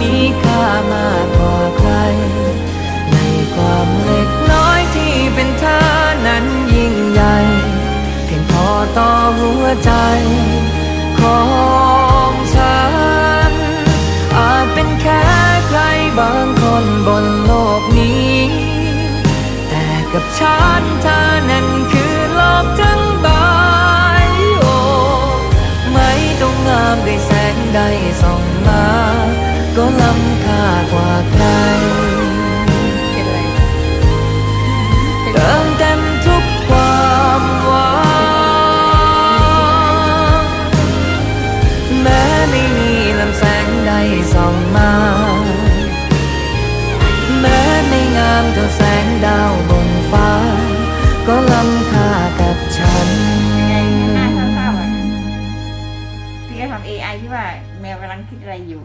มีค่ามากกว่าใคร ในความเล็กน้อยที่เป็นเธอนั้นยิ่งใหญ่ เพียงพอต่อหัวใจ ของฉัน อาจเป็นแค่ใครบางคนบนโลกนี้ แต่กับฉันเธอนั้นคือโลกทั้งใบโอ้ไม่ต้องงามด้วยแสงใดส่องมา กว่าใครเติมเต็มทุกความหวังแม้ไม่มีลำแสงใดส่องมา แม้ไม่งามเท่าแสงดาวบนฟ้า ก็ล้ำค่ากับฉันหน้าเศร้าๆอะพี่ก็ทำ AI ที่ว่าแมวกำลังคิดอะไรอยู่